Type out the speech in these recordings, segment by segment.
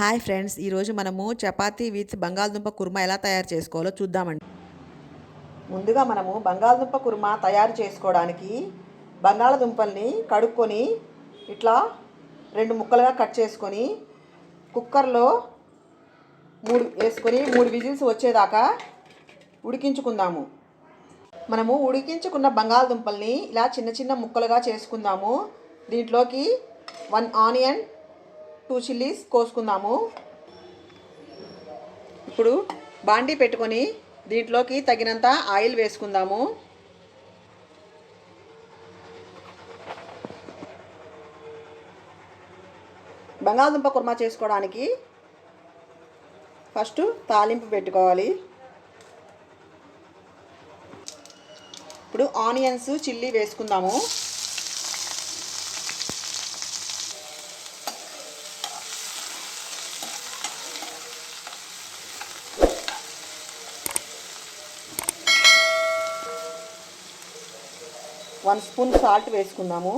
Hi friends ఈరోజు మనము chapati with బంగాళదుంప కుర్మా ఎలా తయారు చేసుకోవాలో చూద్దామండి. ముందుగా మనము బంగాళదుంప కుర్మా తయారు చేసుకోవడానికి బంగాళదుంపల్ని కడుక్కొని ఇట్లా రెండు ముక్కలుగా కట్ చేసుకొని కుక్కర్లో మూడు వేసుకొని మూడు విజిల్స్ వచ్చేదాకా ఉడికించుకుందాము. మనము ఉడికించుకున్న బంగాళదుంపల్ని ఇలా చిన్న చిన్న ముక్కలుగా చేసుకుందాము. దీంట్లోకి వన్ ఆనియన్ టూ చిల్లీస్ కోసుకుందాము. ఇప్పుడు బాండీ పెట్టుకొని దీంట్లోకి తగినంత ఆయిల్ వేసుకుందాము. బంగాళదుంప కుర్మా చేసుకోవడానికి ఫస్ట్ తాలింపు పెట్టుకోవాలి. ఇప్పుడు ఆనియన్స్ చిల్లీ వేసుకుందాము. వన్ స్పూన్ సాల్ట్ వేసుకుందాము.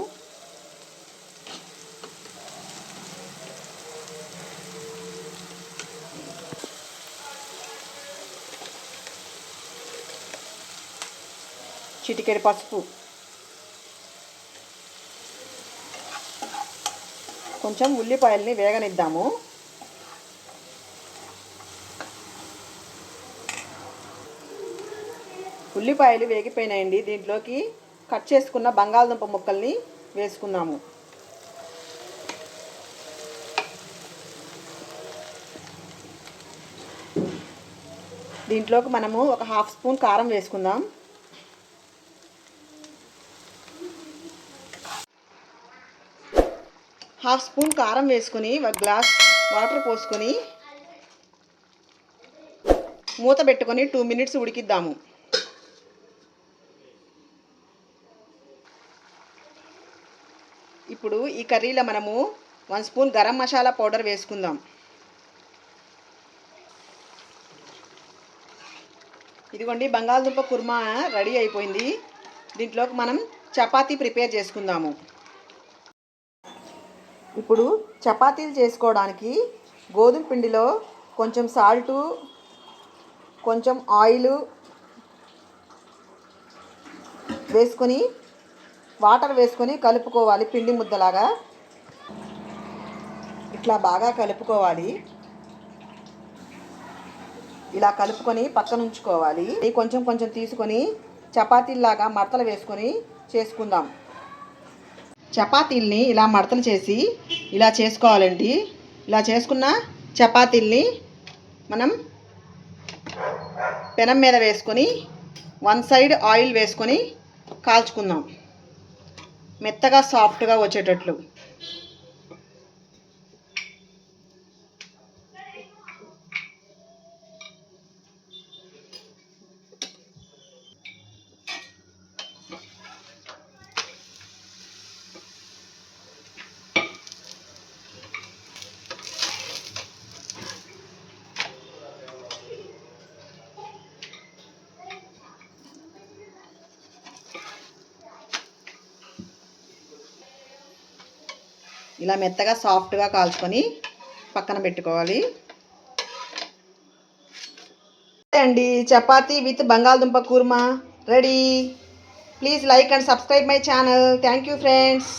చిటికెడు పసుపు. కొంచెం ఉల్లిపాయల్ని వేగనిద్దాము. ఉల్లిపాయలు వేగిపోయినాయండి దీంట్లోకి. కట్ చేసుకున్న బంగాళదుంప ముక్కల్ని వేసుకుందాము దీంట్లోకి మనము ఒక హాఫ్ స్పూన్ కారం వేసుకుందాం. హాఫ్ స్పూన్ కారం వేసుకొని ఒక గ్లాస్ వాటర్ పోసుకొని మూత పెట్టుకొని టూ మినిట్స్ ఉడికిద్దాము. ఇప్పుడు ఈ కర్రీలో మనము one spoon garam masala powder వేసుకుందాం. ఇదిగోండి బంగాళదుంప కుర్మా రెడీ అయిపోయింది. దీంట్లోకి మనం చపాతీ ప్రిపేర్ చేసుకుందాము. ఇప్పుడు చపాతీలు చేసుకోవడానికి గోధుమ పిండిలో కొంచెం సాల్టు కొంచెం ఆయిల్ వేసుకొని వాటర్ వేసుకొని కలుపుకోవాలి పిండి ముద్దలాగా. ఇట్లా బాగా కలుపుకోవాలి. ఇలా కలుపుకొని పక్కన ఉంచుకోవాలి. కొంచెం కొంచెం తీసుకొని చపాతీల్లాగా మడతలు వేసుకొని చేసుకుందాం. చపాతీల్ని ఇలా మడతలు చేసి ఇలా చేసుకోవాలండి. ఇలా చేసుకున్న చపాతీల్ని మనం పెనం మీద వేసుకొని వన్ సైడ్ ఆయిల్ వేసుకొని కాల్చుకుందాం. మెత్తగా సాఫ్ట్గా వచ్చేటట్లు. ఇలా మెత్తగా సాఫ్ట్గా కాల్చుకొని పక్కన పెట్టుకోవాలి. అండి చపాతీ విత్ బంగాళదుంప kurma? Ready? Please like and subscribe my channel. Thank you friends.